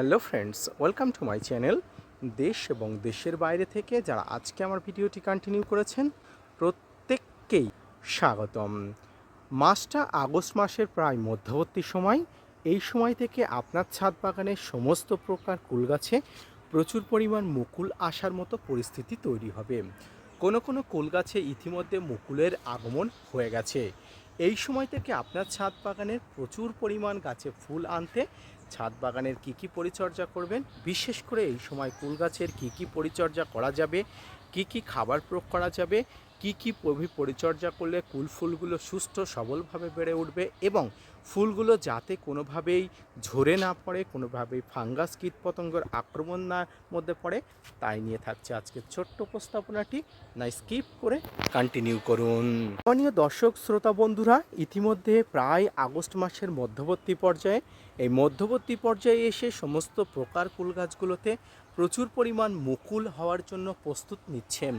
Hello friends, welcome to my channel দেশ এবং দেশের বাইরে থেকে যারা আজকে আমার ভিডিওটি কন্টিনিউ করেছেন, প্রত্যেককেই স্বাগতম। মাসটা আগস্ট মাসের প্রায় মধ্যবর্তী সময়। এই সময় থেকে আপনার ছাদ বাগানের সমস্ত প্রকার কুল গাছে প্রচুর পরিমাণ মুকুল আসার মতো পরিস্থিতি তৈরি হবে। কোনো কোনো কুল গাছে ইতিমধ্যে মুকুলের আগমন হয়ে গেছে। এই সময় থেকে আপনার ছাদ বাগানের প্রচুর পরিমাণ গাছে ফুল আনতে ছাদ বাগানের কি কি পরিচর্যা করবেন? বিশেষ করে এই সময় ফুল গাছের কি কি পরিচর্যা করা যাবে? কি কি খাবার প্রয়োগ করা যাবে? কি কি পরিচর্যা করলে কুল ফুলগুলো সুস্থ, সবলভাবে বেড়ে উঠবে এবং ফুলগুলো যাতে কোনোভাবেই ঝরে না পড়ে, কোনোভাবেই ফাঙ্গাস কীটপতঙ্গের আক্রমণ না মধ্যে পড়ে, তাই নিয়ে থাকছে আজকের ছোট্ট উপস্থাপনাটি। না স্কিপ করে কন্টিনিউ করুন। মাননীয় দর্শক, শ্রোতা বন্ধুরা, ইতিমধ্যে প্রায় আগস্ট মাসের মধ্যবর্তী পর্যায়ে, এই মধ্যবর্তী পর্যায়ে এসে সমস্ত প্রকার ফুল গাছগুলোতে প্রচুর পরিমাণ মুকুল হওয়ার জন্য প্রস্তুত নিচ্ছেন।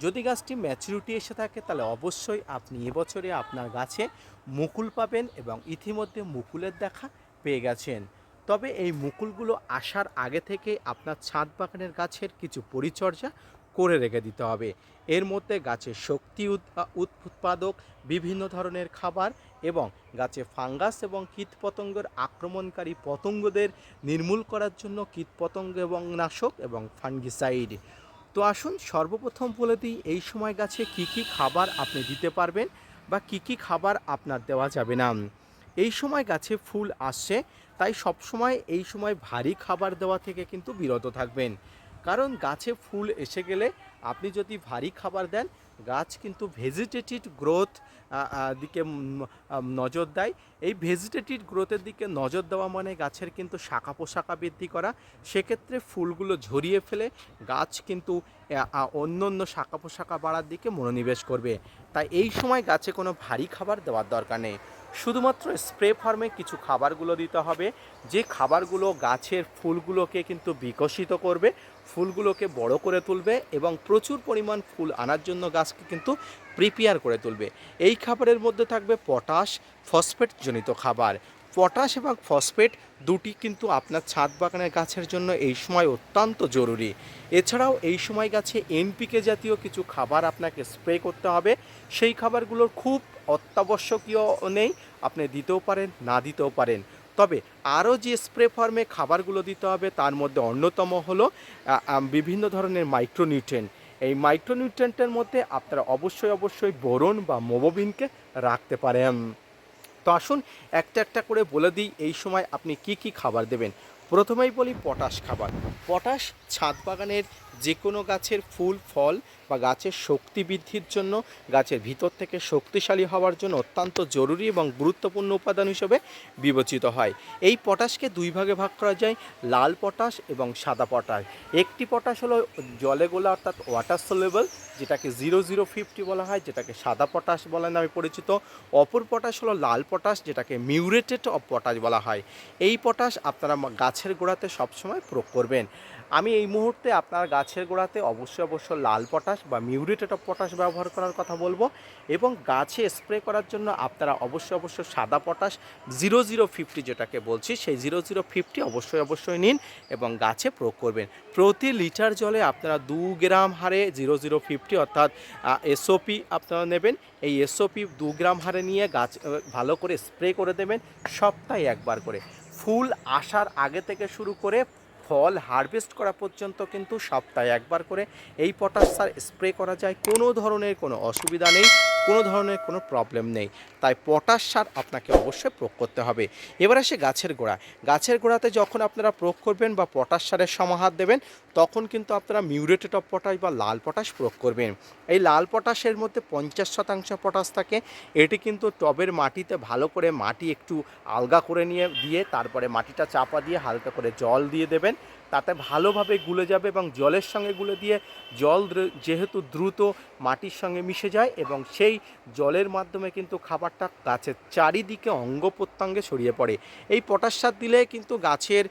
যদি গাছটি ম্যাচুরিটি এসে থাকে, তাহলে অবশ্যই আপনি এবছরে আপনার গাছে মুকুল পাবেন এবং ইতিমধ্যে মুকুলের দেখা পেয়ে গেছেন। তবে এই মুকুলগুলো আসার আগে থেকে আপনার ছাদ বাগানের গাছের কিছু পরিচর্যা করে রেখে দিতে হবে। এর মধ্যে গাছের শক্তি উৎ- উৎ- উৎপাদক, বিভিন্ন ধরনের খাবার এবং গাছে ফাঙ্গাস এবং কীটপতঙ্গের আক্রমণকারী পতঙ্গদের নির্মূল করার জন্য কীটপতঙ্গ এবং নাশক এবং ফাঙ্গিসাইড। তো আসুন সর্বপ্রথম বলে দিই, এই সময় গাছে কি কি খাবার আপনি দিতে পারবেন বা কি কি খাবার আপনার দেওয়া যাবে না। এই সময় গাছে ফুল আসছে, তাই সব সময় এই সময় ভারী খাবার দেওয়া থেকে কিন্তু বিরত থাকবেন। কারণ গাছে ফুল এসে গেলে আপনি যদি ভারী খাবার দেন গাছ কিন্তু ভেজিটেটিভ গ্রোথ দিকে নজর দেয়। এই ভেজিটেটিভ গ্রোথের দিকে নজর দেওয়া মানে গাছের কিন্তু শাখা পোশাকা বৃদ্ধি করা। সেক্ষেত্রে ফুলগুলো ঝরিয়ে ফেলে গাছ কিন্তু অন্য অন্য শাখা পোশাকা বাড়ার দিকে মনোনিবেশ করবে। তাই এই সময় গাছে কোনো ভারী খাবার দেওয়ার দরকার নেই। শুধুমাত্র স্প্রে ফার্মে কিছু খাবারগুলো দিতে হবে। যে খাবারগুলো গাছের ফুলগুলোকে কিন্তু বিকশিত করবে, ফুলগুলোকে বড় করে তুলবে এবং প্রচুর পরিমাণ ফুল আনার জন্য গাছকে কিন্তু প্রিপেয়ার করে তুলবে। এই খাবারের মধ্যে থাকবে পটাশ ফসফেটজনিত খাবার। পটাশ এবং ফসফেট দুটি কিন্তু আপনার ছাদ বাগানের গাছের জন্য এই সময় অত্যন্ত জরুরি। এছাড়াও এই সময় গাছে এনপিকে জাতীয় কিছু খাবার আপনাকে স্প্রে করতে হবে। সেই খাবারগুলোর খুব অত্যাবশ্যকীয় নেই, আপনি দিতেও পারেন, না দিতেও পারেন। তবে আরও যে স্প্রে ফর্মে খাবারগুলো দিতে হবে তার মধ্যে অন্যতম হলো বিভিন্ন ধরনের মাইক্রোনিউট্রেন্ট এই মাইক্রোনিউট্রেন্টের মধ্যে আপনারা অবশ্যই অবশ্যই বোরন বা মোবোবিনকে রাখতে পারেন। তো আসুন একটা একটা করে বলে দিই এই সময় আপনি কি কি খাবার দেবেন। প্রথমেই বলি পটাশ খাবার। পটাশ ছাদ বাগানের যে কোনো গাছের ফুল, ফল বা গাছের শক্তি বৃদ্ধির জন্য, গাছের ভিতর থেকে শক্তিশালী হওয়ার জন্য অত্যন্ত জরুরি এবং গুরুত্বপূর্ণ উপাদান হিসেবে বিবেচিত হয়। এই পটাশকে দুই ভাগে ভাগ করা যায়, লাল পটাশ এবং সাদা পটাশ। একটি পটাশ হলো জলে গোলা অর্থাৎ ওয়াটার সলেবল যেটাকে জিরো জিরো ফিফটি বলা হয়, যেটাকে সাদা পটাশ বলে নামে পরিচিত। অপর পটাশ হলো লাল পটাশ, যেটাকে মিউরেটেড অফ পটাশ বলা হয়। এই পটাশ আপনারা গাছের গোড়াতে সবসময় প্রয়োগ করবেন। আমি এই মুহূর্তে আপনার গাছের গোড়াতে অবশ্যই অবশ্যই লাল পটাশ বা মিউরেটেড অফ পটাশ ব্যবহার করার কথা বলব এবং গাছে স্প্রে করার জন্য আপনারা অবশ্যই অবশ্যই সাদা পটাশ জিরো জিরো ফিফটি যেটাকে বলছি, সেই জিরো জিরো ফিফটি অবশ্যই অবশ্যই নিন এবং গাছে প্রয়োগ করবেন। প্রতি লিটার জলে আপনারা দু গ্রাম হারে জিরো জিরো ফিফটি অর্থাৎ এসওপি আপনারা নেবেন। এই এসওপি দু গ্রাম হারে নিয়ে গাছ ভালো করে স্প্রে করে দেবেন সপ্তাহে একবার করে। ফুল আসার আগে থেকে শুরু করে ফল হারভেস্ট করা পর্যন্ত কিন্তু সপ্তাহে একবার করে এই পটাশ সার স্প্রে করা যায়। কোনো ধরনের কোনো অসুবিধা নেই। কোনো ধরনের কোনো প্রবলেম নেই। তাই পটাশ সার আপনাকে অবশ্যই প্রয়োগ করতে হবে। এবার আসে গাছের গোড়া গাছের গোড়াতে যখন আপনারা প্রয়োগ করবেন বা পটাশ সারের সমাহার দেবেন, তখন কিন্তু আপনারা মিউরেটেড অফ পটাশ বা লাল পটাশ প্রয়োগ করবেন। এই লাল পটাশের মধ্যে পঞ্চাশ শতাংশ পটাশ থাকে। এটি কিন্তু টবের মাটিতে ভালো করে মাটি একটু আলগা করে নিয়ে, দিয়ে তারপরে মাটিটা চাপা দিয়ে হালকা করে জল দিয়ে দেবেন। তাতে ভালোভাবে গুলে যাবে এবং জলের সঙ্গে গুলে দিয়ে জল যেহেতু দ্রুত মাটির সঙ্গে মিশে যায় এবং সেই জলের মাধ্যমে কিন্তু খাবারটা গাছের চারিদিকে অঙ্গ প্রত্যঙ্গে ছড়িয়ে পড়ে। এই পটাশ সার দিলে কিন্তু গাছের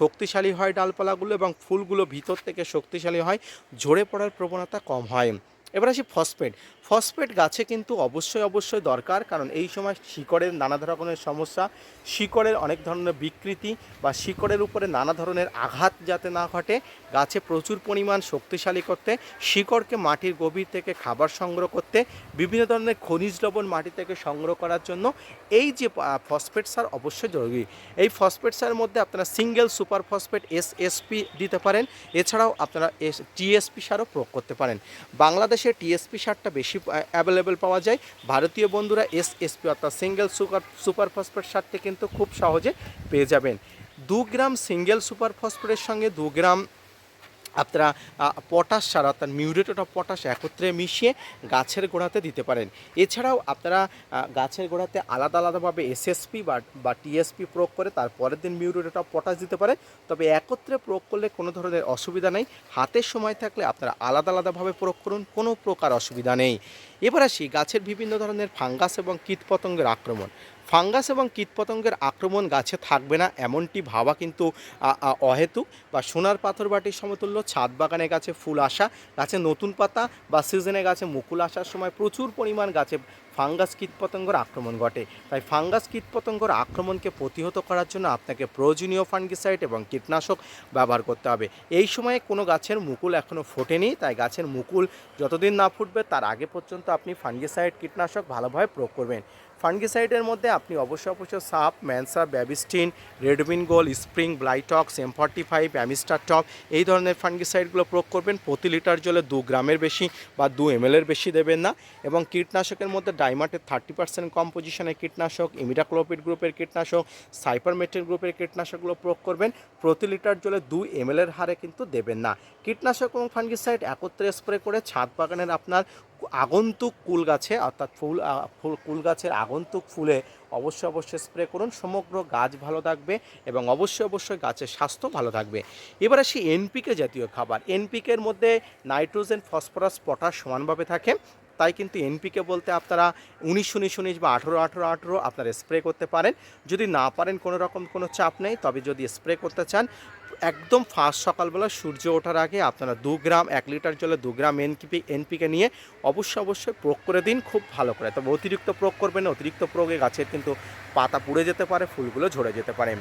শক্তিশালী হয় ডালপালাগুলো এবং ফুলগুলো ভিতর থেকে শক্তিশালী হয়, ঝরে পড়ার প্রবণতা কম হয়। এবার আসি ফসফেট। ফসফেট গাছে কিন্তু অবশ্যই অবশ্যই দরকার, কারণ এই সময় শিকড়ের নানা ধরনের সমস্যা, শিকড়ের অনেক ধরনের বিকৃতি বা শিকড়ের উপরে নানা ধরনের আঘাত যাতে না ঘটে, গাছে প্রচুর পরিমাণ শক্তিশালী করতে, শিকড়কে মাটির গভীর থেকে খাবার সংগ্রহ করতে, বিভিন্ন ধরনের খনিজ লবণ মাটি থেকে সংগ্রহ করার জন্য এই যে ফসফেট সার অবশ্যই জরুরি। এই ফসফেট সারের মধ্যে আপনারা single super phosphate S SP দিতে পারেন, এছাড়াও আপনারা এস টিএসপি সারও প্রয়োগ করতে পারেন। বাংলাদেশে টিএসপি সারটা বেশি অ্যাভেলেবেল পাওয়া যায়। ভারতীয় বন্ধুরা এস এসপি অর্থাৎ সিঙ্গেল সুপার সুপার ফসফেট সারটি কিন্তু খুব সহজে পেয়ে যাবেন। দু গ্রাম সিঙ্গেল সুপার ফসফেটের সঙ্গে দু গ্রাম আপনারা পটাশ সার অর্থাৎ মিউরেটেড অফ পটাশ একত্রে মিশিয়ে গাছের গোড়াতে দিতে পারেন। এছাড়াও আপনারা গাছের গোড়াতে আলাদা আলাদাভাবে এসএসপি বা বা টিএসপি প্রয়োগ করে তার পরের দিন মিউরেটেড অফ পটাশ দিতে পারেন। তবে একত্রে প্রয়োগ করলে কোনো ধরনের অসুবিধা নেই। হাতের সময় থাকলে আপনারা আলাদা আলাদাভাবে প্রয়োগ করুন, কোনো প্রকার অসুবিধা নেই। এবার আসি গাছের বিভিন্ন ধরনের ফাঙ্গাস এবং কীটপতঙ্গের আক্রমণ। ফাঙ্গাস এবং কীটপতঙ্গের আক্রমণ গাছে থাকবে না, এমনটি ভাবা কিন্তু অহেতুক বা সোনার পাথর বাটির সমতুল্য ছাদ বাগানে গাছে ফুল আসা, গাছে নতুন পাতা বা সিজনে গাছে মুকুল আসার সময় প্রচুর পরিমাণ গাছে ফাঙ্গাস কীটপতঙ্গর আক্রমণ ঘটে। তাই ফাঙ্গাস কীটপতঙ্গর আক্রমণকে প্রতিহত করার জন্য আপনাকে প্রয়োজনীয় ফাঙ্গিসাইড এবং কীটনাশক ব্যবহার করতে হবে। এই সময়ে কোনো গাছের মুকুল এখনও ফোটেনি, তাই গাছের মুকুল যতদিন না ফুটবে তার আগে পর্যন্ত আপনি ফাঙ্গিসাইড, কীটনাশক ভালোভাবে প্রয়োগ করবেন। ফাঙ্গিসাইডের মধ্যে আপনি অবশ্যই অবশ্যই সাপ, ম্যানসা, Bavistin Ridomil gold, Spring Blitox M forty five, Amistar top এই ধরনের ফাঙ্গিসাইডগুলো প্রয়োগ করবেন। প্রতি লিটার জলে দু গ্রামের বেশি বা দু এম এর বেশি দেবেন না এবং কীটনাশকের মধ্যে ডাইমাটের থার্টি পার্সেন্ট কম্পোজিশনের কীটনাশক, ইমিডাক্লোপিড গ্রুপের কীটনাশক সাইপারমেটের গ্রুপের কীটনাশকগুলো প্রয়োগ করবেন। প্রতি লিটার জলে দু এম এর হারে কিন্তু দেবেন না। কীটনাশক এবং ফাঙ্গিসাইড একত্রে স্প্রে করে ছাদ বাগানের আপনার আগন্তুক কুল গাছে, অর্থাৎ ফুল ফুল, কুল গাছের আগন্তুক ফুলে অবশ্যই অবশ্যই স্প্রে করুন। সমগ্র গাছ ভালো থাকবে এবং অবশ্যই অবশ্যই গাছের স্বাস্থ্য ভালো থাকবে। এবার আসি এনপিকে জাতীয় খাবার। এনপিকের মধ্যে নাইট্রোজেন, ফসফরাস, পটাশ সমানভাবে থাকে। তাই কিন্তু এনপিকে বলতে আপনারা উনিশ উনিশ উনিশ বা আঠেরো আঠেরো আঠেরো আপনারা স্প্রে করতে পারেন। যদি না পারেন কোনো রকম কোনো চাপ নেই, তবে যদি স্প্রে করতে চান একদম ফার্স্ট সকালবেলা সূর্য ওঠার আগে আপনারা দু গ্রাম, এক লিটার জলে দু গ্রাম এনপিপি, এনপিকে নিয়ে অবশ্যই অবশ্যই প্রয়োগ করে দিন, খুব ভালো করে। তবে অতিরিক্ত প্রয়োগ করবেন অতিরিক্ত প্রয়োগে গাছের কিন্তু পাতা পুড়ে যেতে পারে, ফুলগুলো ঝরে যেতে পারে।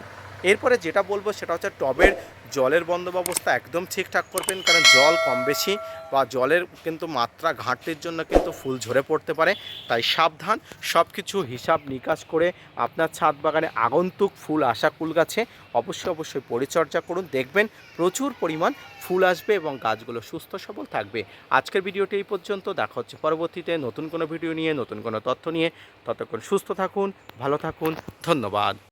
এরপরে যেটা বলব সেটা হচ্ছে টবের জলের বন্দোবস্ত একদম ঠিকঠাক করবেন, কারণ জল কম বেশি বা জলের কিন্তু মাত্রা ঘাটতির জন্য কিন্তু ফুল ঝরে পড়তে পারে। তাই সাবধান সব কিছু হিসাব নিকাশ করে আপনার ছাদ বাগানে আগন্তুক ফুল আসা কুল গাছে অবশ্যই অবশ্যই পরিচর্যা করুন। দেখবেন প্রচুর পরিমাণ ফুল আসবে এবং গাছগুলো সুস্থ সবল থাকবে। আজকের ভিডিওটি এই পর্যন্ত। দেখা হচ্ছে পরবর্তীতে নতুন কোনো ভিডিও নিয়ে, নতুন কোনো তথ্য নিয়ে। ততক্ষণ সুস্থ থাকুন, ভালো থাকুন। ধন্যবাদ।